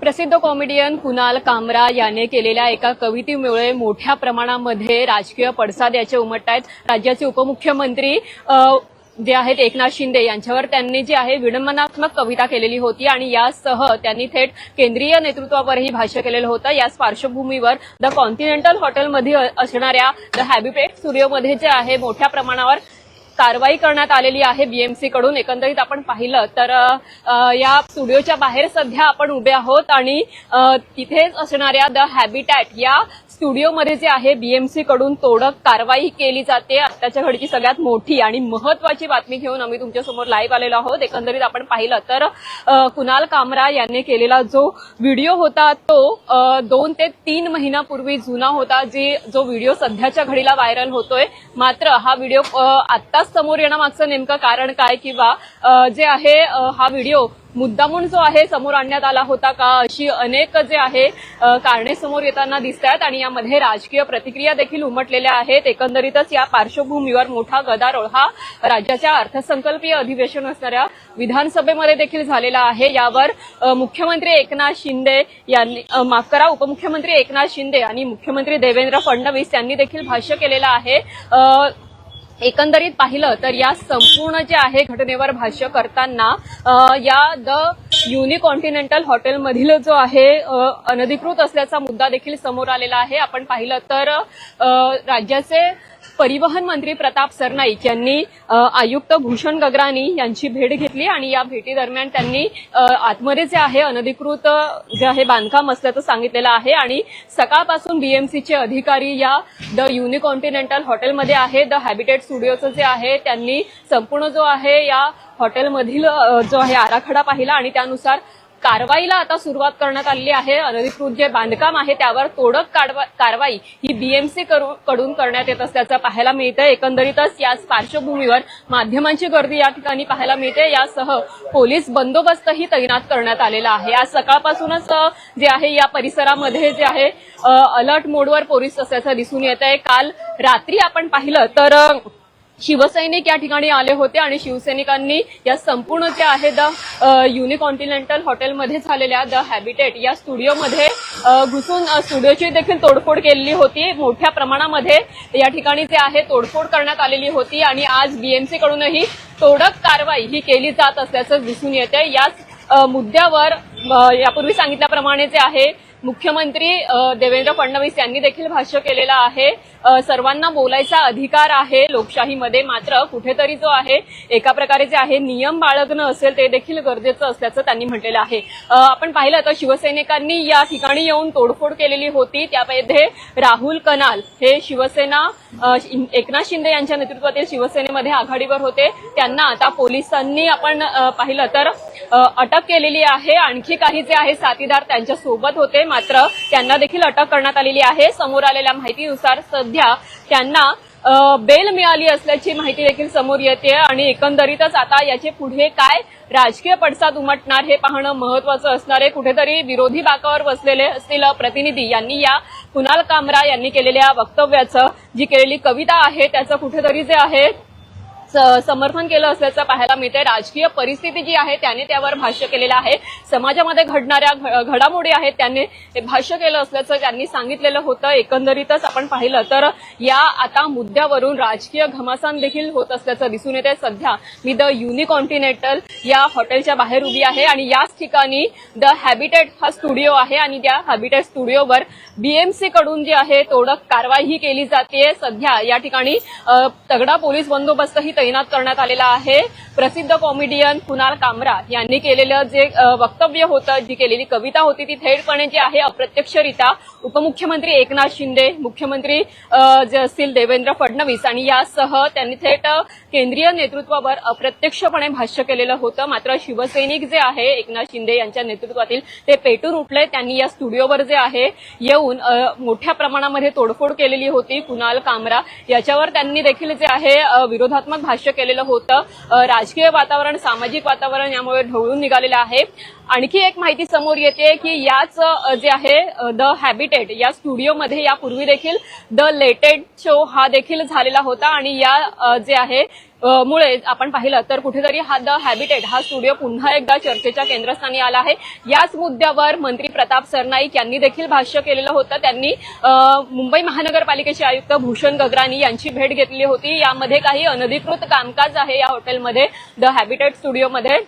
प्रसिद्ध कॉमेडियन कुणाल कामरा याने केलेल्या एका कवितेमुळे मोठ्या प्रमाणामध्ये राजकीय पडसाद याचे उमटत आहेत राज्याचे उपमुख्यमंत्री जे आहेत एकनाथ शिंदे यांच्यावर त्यांनी जी आहे विडंबनात्मक कविता केलेली होती आणि यासह त्यांनी थेट केंद्रीय नेतृत्वावरही भाष्य केलेलं होतं. याच पार्श्वभूमीवर द कॉन्टिनेंटल हॉटेलमध्ये असणाऱ्या द हॅबिटेट स्टुडिओमध्ये जे आहे मोठ्या प्रमाणावर कारवाई करण्यात आलेली आहे बीएमसी कडून. एकंदरीत आपण पाहिलं तर या स्टुडिओच्या बाहेर सध्या आपण उभे आहोत आणि तिथेच असणाऱ्या द हॅबिटॅट या स्टुडिओमध्ये जे आहे बीएमसी कडून तोडक कारवाई केली जाते. आत्ताच्या घडीची सगळ्यात मोठी आणि महत्वाची बातमी घेऊन आम्ही तुमच्यासमोर लाईव्ह आलेलो आहोत. एकंदरीत आपण पाहिलं तर कुणाल कामरा यांनी केलेला जो व्हिडिओ होता तो दोन ते तीन महिन्यापूर्वी जुना होता जे जो व्हिडिओ सध्याच्या घडीला व्हायरल होतोय. मात्र हा व्हिडिओ आत्ताच समोर येण्यामागचं नेमकं कारण काय? किंवा जे आहे हा व्हिडिओ मुद्दामून जो आहे समोर आणण्यात आला होता का? अशी अनेक जे आहे कारणे समोर येताना दिसत आहेत आणि यामध्ये राजकीय प्रतिक्रिया देखील उमटलेल्या आहेत. एकंदरीतच या पार्श्वभूमीवर मोठा गदारोळ हा राज्याच्या अर्थसंकल्पीय अधिवेशन असणाऱ्या विधानसभेमध्ये देखील झालेला आहे. यावर मुख्यमंत्री एकनाथ शिंदे यांनी माफ करा उपमुख्यमंत्री एकनाथ शिंदे आणि मुख्यमंत्री देवेंद्र फडणवीस यांनी देखील भाष्य केलेलं आहे. एकंदरीत पाहिलं तर या संपूर्ण जे आहे घटनेवर भाष्य करताना या द युनिकॉन्टिनेंटल हॉटेलमधील जो आहे अनधिकृत असल्याचा मुद्दा देखील समोर आलेला आहे. आपण पाहिलं तर राज्याचे परिवहन मंत्री प्रताप सरनाईक यांनी आयुक्त भूषण गगरानी यांची भेट घेतली आणि या भेटीदरम्यान त्यांनी आतमध्ये जे आहे अनधिकृत जे आहे बांधकाम असल्याचं सांगितलेलं आहे आणि सकाळपासून बीएमसीचे अधिकारी या द युनिकॉन्टिनेंटल हॉटेलमध्ये आहे द हॅबिटेट स्टुडिओचं जे आहे त्यांनी संपूर्ण जो आहे या हॉटेलमधील जो आहे आराखडा पाहिला आणि त्यानुसार कारवाईला आता सुरुवात करण्यात आलेली आहे. अनधिकृत जे बांधकाम आहे त्यावर तोडक कारवाई ही बीएमसी कडून करण्यात येत असल्याचं पाहायला मिळतं एकंदरीतच याच पार्श्वभूमीवर माध्यमांची गर्दी या ठिकाणी पाहायला मिळते. यासह पोलीस बंदोबस्तही तैनात करण्यात आलेला आहे. आज सकाळपासूनच जे आहे या परिसरामध्ये जे आहे अलर्ट मोडवर पोलीस असल्याचं दिसून येत आहे काल रात्री आपण पाहिलं तर शिवसैनिक या ठिकाणी आले होते आणि शिवसैनिकांनी या संपूर्ण त्या आहे द युनिकॉन्टिनेंटल हॉटेलमध्ये झालेल्या द हॅबिटेट या स्टुडिओमध्ये घुसून स्टुडिओची देखील तोडफोड केलेली होती. मोठ्या प्रमाणामध्ये या ठिकाणी जे आहे तोडफोड करण्यात आलेली होती आणि आज बीएमसी कडूनही तोडक कारवाई ही केली जात असल्याचं दिसून येते याच मुद्द्यावर यापूर्वी सांगितल्याप्रमाणे जे आहे मुख्यमंत्री देवेंद्र फडणवीस यांनी देखील भाष्य केलेलं आहे. सर्वांना बोलायचा अधिकार आहे लोकशाहीमध्ये मात्र कुठेतरी जो आहे एका प्रकारे जे आहे नियम बाळगणं असेल ते देखील गरजेचं असल्याचं त्यांनी म्हटलेलं आहे. आपण पाहिलं तर शिवसैनिकांनी या ठिकाणी येऊन तोडफोड केलेली होती. त्यामध्ये राहुल कनाल हे शिवसेना एकनाथ शिंदे यांच्या नेतृत्वातील शिवसेनेमध्ये आघाडीवर होते. त्यांना आता पोलिसांनी आपण पाहिलं तर अटक केलेली आहे. आणखी काही जे आहे साथीदार त्यांच्यासोबत होते. मात्र त्यांना देखील अटक करण्यात आलेली आहे. समोर आलेल्या माहितीनुसार सध्या त्यांना बेल मिळाली असल्याची माहिती देखील समोर येते आणि एकंदरीतच आता याचे पुढे काय राजकीय पडसाद उमटणार हे पाहणं महत्वाचं असणार आहे. कुठेतरी विरोधी बाकावर बसलेले असतील प्रतिनिधी यांनी या कुणाल कामरा यांनी केलेल्या वक्तव्याचं जी केलेली कविता आहे त्याचं कुठेतरी जे आहे समर्थन केलं असल्याचं पाहायला मिळते राजकीय परिस्थिती जी आहे त्याने त्यावर भाष्य केलेलं आहे. समाजामध्ये घडणाऱ्या घडामोडी आहेत त्यांनी ते भाष्य केलं असल्याचं त्यांनी सांगितलेलं होतं. एकंदरीतच आपण पाहिलं तर या आता मुद्द्यावरून राजकीय घमासान देखील होत असल्याचं दिसून येते सध्या मी द युनिकॉन्टिनेंटल या हॉटेलच्या बाहेर उभी आहे आणि याच ठिकाणी द हॅबिटेट हा स्टुडिओ आहे आणि त्या हॅबिटेट स्टुडिओवर बीएमसी कडून जी आहे तोडक कारवाई ही केली जाते सध्या या ठिकाणी तगडा पोलीस बंदोबस्तही तैनात करण्यात आलेला आहे. प्रसिद्ध कॉमेडियन कुणाल कामरा यांनी केलेलं जे वक्तव्य होतं जी केलेली कविता होती ती थेटपणे जी आहे अप्रत्यक्षरित्या उपमुख्यमंत्री एकनाथ शिंदे मुख्यमंत्री जे असतील देवेंद्र फडणवीस आणि यासह त्यांनी थेट केंद्रीय नेतृत्वावर अप्रत्यक्षपणे भाष्य केलेलं होतं. मात्र शिवसैनिक जे आहे एकनाथ शिंदे यांच्या नेतृत्वातील ते पेटून उठले. त्यांनी या स्टुडिओवर जे आहे येऊन मोठ्या प्रमाणामध्ये तोडफोड केलेली होती कुणाल कामरा याच्यावर त्यांनी देखील जे आहे विरोधात्मक भाष्य केलेलं होतं. राजकीय वातावरण सामाजिक वातावरण यामुळे ढवळून निघालेलं आहे. आणखी एक माहिती समोर येते की याच जे आहे द हॅबिटेट या स्टुडिओमध्ये यापूर्वी देखील द लेटेड शो हा देखील झालेला होता आणि या जे आहे मुळे आपण पाहिलं तर कुठेतरी हा द हॅबिटेट हा स्टुडिओ पुन्हा एकदा चर्चेच्या केंद्रस्थानी आला आहे. याच मुद्द्यावर मंत्री प्रताप सरनाईक यांनी देखील भाष्य केलेलं होतं. त्यांनी मुंबई महानगरपालिकेचे आयुक्त भूषण गगरानी यांची भेट घेतली होती. यामध्ये काही अनधिकृत कामकाज आहे या हॉटेलमध्ये द हॅबिटेट स्टुडिओमध्ये.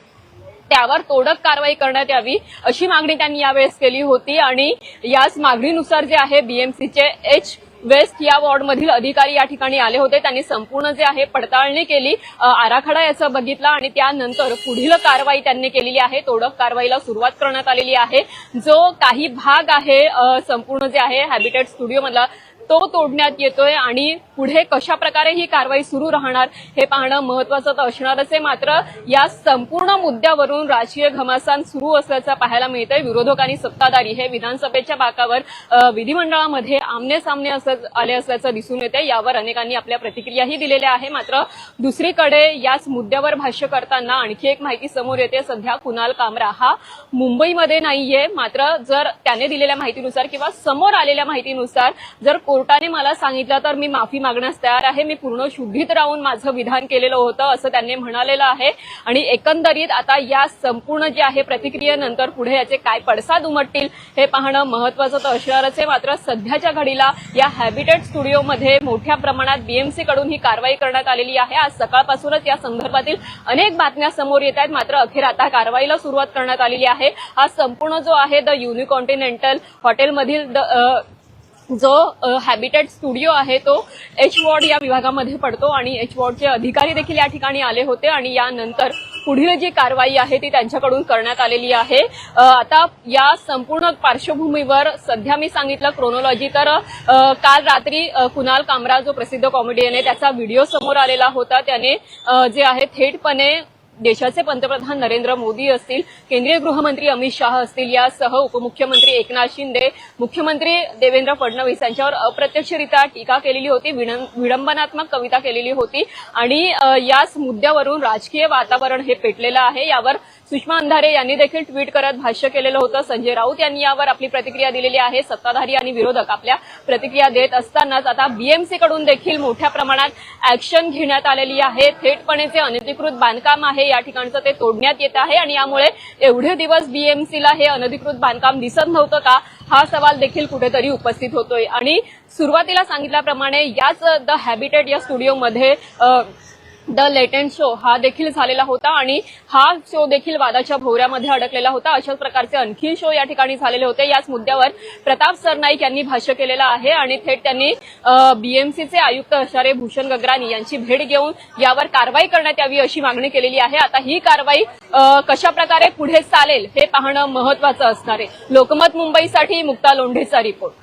त्यावर तोडक कारवाई करण्यात यावी अशी मागणी त्यांनी यावेळेस केली होती. आणि याच मागणीनुसार जे आहे बीएमसीचे एच वेस्ट या वॉर्डमधील अधिकारी या ठिकाणी आले होते. त्यांनी संपूर्ण जे आहे पडताळणी केली. आराखडा याचा बघितला आणि त्यानंतर पुढील कारवाई त्यांनी केलेली आहे. तोडक कारवाईला सुरुवात करण्यात आलेली आहे. जो काही भाग आहे संपूर्ण जे आहे हॅबिटेट स्टुडिओ मधला तो तोडण्यात येतोय आणि पुढे कशा प्रकारे ही कारवाई सुरू राहणार हे पाहणं महत्वाचं तर असणारच आहे. मात्र या संपूर्ण मुद्द्यावरून राजकीय घमासान सुरू असल्याचं पाहायला मिळतंय. विरोधक आणि सत्ताधारी हे विधानसभेच्या बाकावर विधिमंडळामध्ये आमने सामने असं आले असल्याचं दिसून येते यावर अनेकांनी आपल्या प्रतिक्रियाही दिलेल्या आहे. मात्र दुसरीकडे याच मुद्द्यावर भाष्य करताना आणखी एक माहिती समोर येते. सध्या कुणाल कामरा हा मुंबईमध्ये नाहीये. मात्र जर त्याने दिलेल्या माहितीनुसार किंवा समोर आलेल्या माहितीनुसार जर कोर्टाने मला सांगितलं तर मी माफी मागण्यास तयार आहे. मी पूर्ण शुद्धीत राहून माझं विधान केलेलं होतं असं त्यांनी म्हणालेलं आहे. आणि एकंदरीत आता या संपूर्ण जे आहे प्रतिक्रियेनंतर पुढे याचे काय पडसाद उमटतील हे पाहणं महत्वाचं तर असणारच आहे. मात्र सध्याच्या घडीला या हॅबिटेट स्टुडिओमध्ये मोठ्या प्रमाणात बीएमसी कडून ही कारवाई करण्यात आलेली आहे. आज सकाळपासूनच या संदर्भातील अनेक बातम्या समोर येत आहेत. मात्र अखेर आता कारवाईला सुरुवात करण्यात आलेली आहे. हा संपूर्ण जो आहे द युनिकॉन्टिनेंटल हॉटेलमधील द जो हॅबिटेट स्टुडिओ आहे तो एच वॉर्ड या विभागामध्ये पडतो आणि एच वॉर्डचे अधिकारी देखील या ठिकाणी आले होते आणि यानंतर पुढील जी कारवाई आहे ती त्यांच्याकडून करण्यात आलेली आहे. आता या संपूर्ण पार्श्वभूमीवर सध्या मी सांगितलं क्रोनॉलॉजी तर काल रात्री कुणाल कामरा जो प्रसिद्ध कॉमेडियन आहे त्याचा व्हिडिओ समोर आलेला होता. त्याने जे आहे थेटपणे देशाचे पंतप्रधान नरेंद्र मोदी असतील केंद्रीय गृहमंत्री अमित शाह असतील यासह उपमुख्यमंत्री एकनाथ शिंदे मुख्यमंत्री देवेंद्र फडणवीस यांच्यावर अप्रत्यक्षरित्या टीका केलेली होती विडंबनात्मक कविता केलेली होती आणि याच मुद्द्यावरून राजकीय वातावरण हे पेटलेलं आहे. यावर सुषमा अंधारे यांनी देखील ट्विट करत भाष्य केलेलं होतं. संजय राऊत यांनी यावर आपली प्रतिक्रिया दिलेली आहे. सत्ताधारी आणि विरोधक आपल्या प्रतिक्रिया देत असतानाच आता बीएमसी कडून देखील मोठ्या प्रमाणात ऍक्शन घेण्यात आलेली आहे. थेटपणे जे अनधिकृत बांधकाम आहे या ठिकाणचं ते तोडण्यात येत आहे आणि यामुळे एवढे दिवस बीएमसीला हे अनधिकृत बांधकाम दिसत नव्हतं का? हा सवाल देखील कुठेतरी उपस्थित होतोय. आणि सुरुवातीला सांगितल्याप्रमाणे याच द हॅबिटेट या स्टुडिओमध्ये द लेटेंट शो हा देखील झालेला होता आणि हा शो देखील वादाच्या भोवऱ्यामध्ये अडकलेला होता. अशाच प्रकारचे आणखी शो या ठिकाणी झालेले होते. याच मुद्द्यावर प्रताप सरनाईक यांनी भाष्य केलेलं आहे आणि थेट त्यांनी बीएमसीचे आयुक्त हशारे भूषण गगरानी यांची भेट घेऊन यावर कारवाई करण्यात यावी अशी मागणी केलेली आहे. आता ही कारवाई कशा प्रकारे पुढे चालेल हे पाहणं महत्वाचं असणार आहे. लोकमत मुंबईसाठी मुक्ता लोंढेचा रिपोर्ट.